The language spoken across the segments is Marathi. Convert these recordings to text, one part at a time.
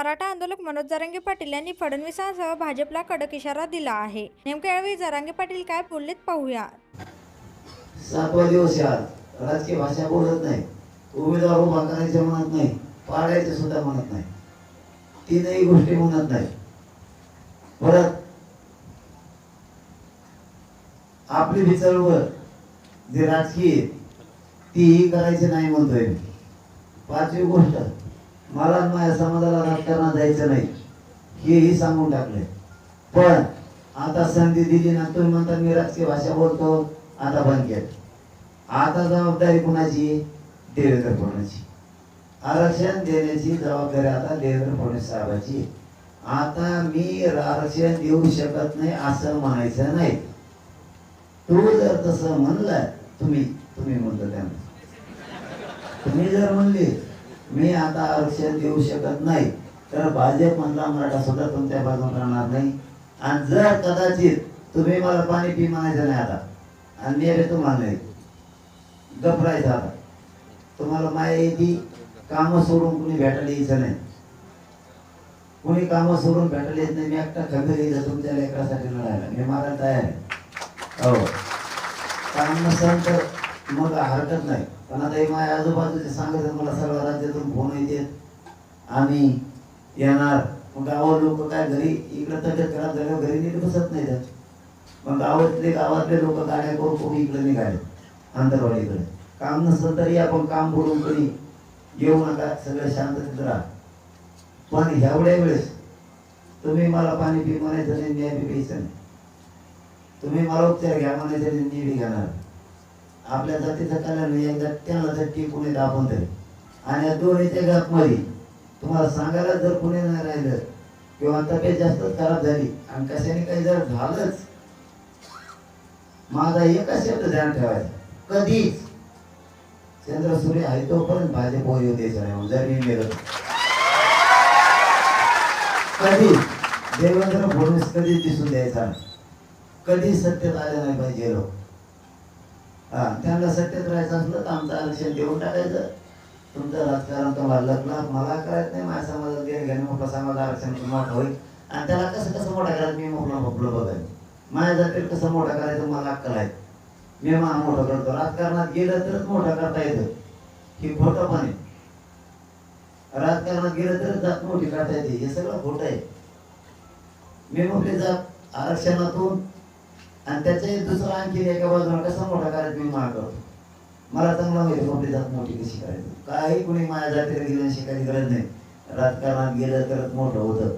मराठा आंदोलक मनोज जरांगे पाटील यांनी फडणवीसांसह भाजपला कडक इशारा दिला आहे. नेमक्या यावेळी जरांगे पाटील काय बोललेत पाहूया. सातवा दिवस या राजकीय भाषा बोलत नाही. उमेदवार हो उभा करायचे म्हणत नाही. पाडायचे सुद्धा म्हणत नाही. तीनही गोष्टी म्हणत नाही. परत आपली बी जे राजकीय तीही करायची नाही म्हणतोय पाचवी गोष्ट. मला माझ्या समाजाला राजकारणात जायचं नाही. हेही सांगून टाकले पण आता संधी दिली ना तुम्ही म्हणता मी राजकीय भाषा बोलतो आता बंद केलं. आता जबाबदारी कुणाची? देवेंद्र फडणवीसची. आरक्षण देण्याची जबाबदारी आता देवेंद्र फडणवीस साहेबाची. आता मी आरक्षण देऊ शकत नाही असं म्हणायचं नाही. तू जर तसं म्हणलं तुम्ही तुम्ही म्हणतो त्यांना तुम्ही जर म्हणले मी आता आरक्षण देऊ शकत नाही तर भाजप मधला मराठा सुद्धा तुमच्या बाजून राहणार नाही. आणि जर कदाचित तुम्ही मला पाणी पी म्हणायचं नाही आता आणि मी अरे तुम्हाला नाही गपरायचं आता. तुम्हाला माया येते कामं सोडून कुणी भेटायला यायचं नाही. कुणी कामं सोडून भेटायला येत नाही. मी एकटा खंबीर येईल तुमच्या लेकरासाठी लढायला. मी मला तयार आहे. हो. काम नसेल तर मग हरकत नाही. पण आता हे माझ्या आजूबाजूचे सांगत मला सर्व राज्यातून फोन येते. आम्ही येणार. मग गावात लोक काय घरी इकडं तब्येत घरात झाल्यावर घरी नीट बसत नाही त्यात मग गावातले गावातले लोक गाड्या करून कोणी इकडे निघाले आंतरवाडीकडे. काम नसलं तरी आपण काम बोलून कोणी येऊ नका सगळं शांततेत राहा. पण एवढ्या वेळेस तुम्ही मला पाणी पी म्हणायचं नाही न्याय पी प्यायचं नाही. तुम्ही मला उपचार घ्या म्हणायचं नाही मी घेणार. आपल्या जातीचं कल्याण एकदा त्यांना जर टिकून येत आपण तरी आणि या दोन्हीच्या गॅप तुम्हाला सांगायला जर कुणी नाही राहिलं किंवा तब्येत जास्तच खराब झाली आणि कशाने काही जर झालंच माझा एकच शब्द ध्यान ठेवायचा. कधीच. चंद्र सूर्य आहे तोपर्यंत भाजप येऊ द्यायचं जर मी गेलो. कधी देवेंद्र फडणवीस कधी दिसून द्यायचा कधी सत्तेत आले नाही पाहिजे लोक. हा त्यांना सत्तेत राहायचं असलं तर आमचं आरक्षण देऊन टाकायचं. तुमचं राजकारण तुम्हाला लग्न मला करायचं नाही माझ्या समाजात घेणं मोठं समाज आरक्षण मोठा होईल. आणि त्याला कसं कसं मोठा करायचं? मी मोठं मोठं बघायचं माझ्या जातीत कसं मोठा करायचं मला अक्कल आहे. मी मा मोठं करतो. राजकारणात गेलं तरच मोठं करता येतं. ही खोटं पण आहे. राजकारणात गेलं तरच जात मोठी करता येते. हे सगळं खोटं आहे. मी मोठी जात आरक्षणातून आणि त्याचे दुसरं आणखी एका बाजूला कसा मोठा करायचा मी माग मला चांगला माहिती मोठी जात मोठी कशी करायची. काही कुणी माझ्या जातीला गेलं शिकायची गरज नाही. राजकारणात गेलं तरच मोठं होतं.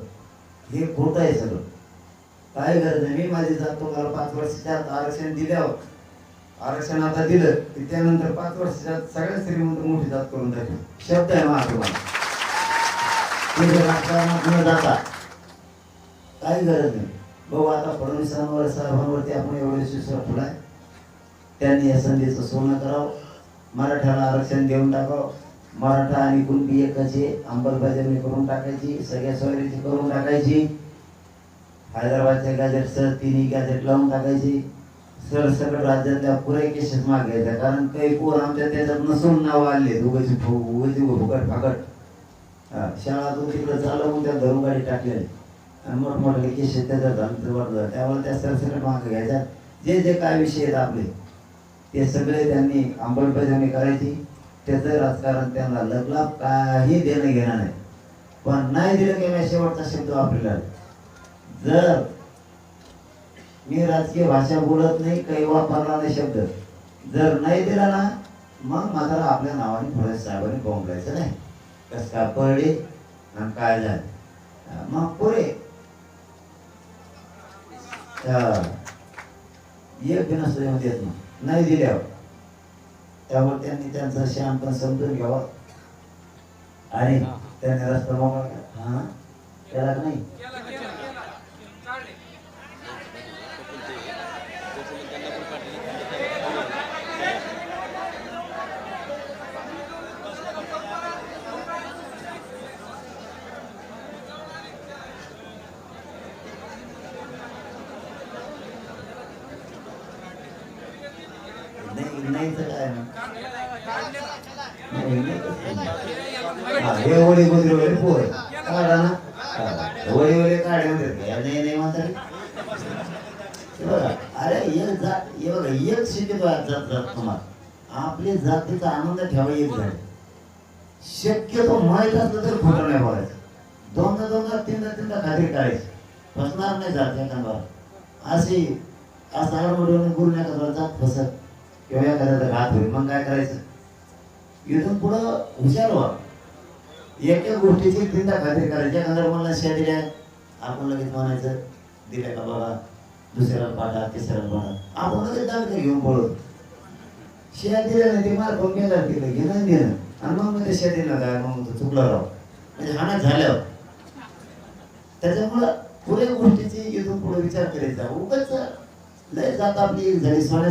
हे खोटं आहे सगळं. काही गरज नाही. मी माझी जात तुम्हाला पाच वर्षाच्या आत आरक्षण दिल्यावर आरक्षण आता दिलं की त्यानंतर पाच वर्षाच्या आत सगळ्या श्रीमंत मोठी जात करून टाकली. शब्द आहे महात्मा राजकारणात न जाता. काही गरज नाही. भाऊ आता फडणवीसांवर साहेबांवरती आपण एवढे विश्वास ठेवलाय. त्यांनी या संधीचं सोनं करावं मराठ्याला आरक्षण देऊन टाकावं. मराठा आणि कुणबी एकाची अंमलबजावणी करून टाकायची सगळ्या सोयरीची करून टाकायची. हैदराबादच्या गॅजेट सर तिन्ही गॅजेट लावून टाकायची. सर सगळं राज्यातल्या पुरे केसेस मागायच्या कारण काही पोर आमच्या त्याच्यात नसून नाव आले उगाची उगाची फुकट फाकट. शाळा शाळातून तिकडे चालवून त्या धरून गाडी टाकलेली. मोठमोठे केसेस त्याच्यात झालं तर त्यामुळे त्या सरसरी माग घ्यायच्या जे जे काय विषय आहेत आपले ते सगळे त्यांनी अंमलबजावणी करायची. त्याचं राजकारण त्यांना लगलाप काही देणं घेणं नाही. पण नाही दिलं की शेवटचा शब्द वापरला. जर मी राजकीय भाषा बोलत नाही काही वापरला नाही शब्द. जर नाही दिला ना मग माझा आपल्या नावाने फडणवीस साहेबांनी बोंबलायचं नाही. कस काय पडले आणि काय झालं? मग पुरे एक बी नसतो येऊन देत नाही. नाही दिल्यावर. त्यामुळे त्यांनी त्यांचा शांत समजून घ्यावा. आणि त्याने रस्ता मोकळा केला. काय हे ओले गुजरे वगैरे पोर. काढा ना काढे नाही म्हणतात? अरे एक जात एक शिकत जात जात तुम्हाला. आपली जातीचा आनंद ठेवा एक झाले शक्यतो माहीत असलं तर खोटं नाही बोलायचं. दोनदा दोनदा तीनदा तीनदा खात्री करायची फसणार नाही जात एखादा. अशी असं आडमडवून गुरु नका जात फसत. किंवा एखाद्याचा घात होईल? मग काय करायचं? इथून पुढं हुशार व्हा. एक एक गोष्टीची तीनदा खात्री करायची एखाद्या मला शिया दिल्या आपण लगेच म्हणायचं दिल्या का बाबा? दुसऱ्याला पाठा तिसऱ्याला पाठा. आपण लगेच दाखले घेऊन पळतो शिया दिल्या नाही ते मार गेला तिला घेणं घेणं आणि मग ते शिया दिलं काय मग तो चुकला राव. म्हणजे हाना झाल्यावर. त्याच्यामुळं पुढे गोष्टीची इथून पुढे विचार करायचा उगाच लय जात आपली झाली सोन्या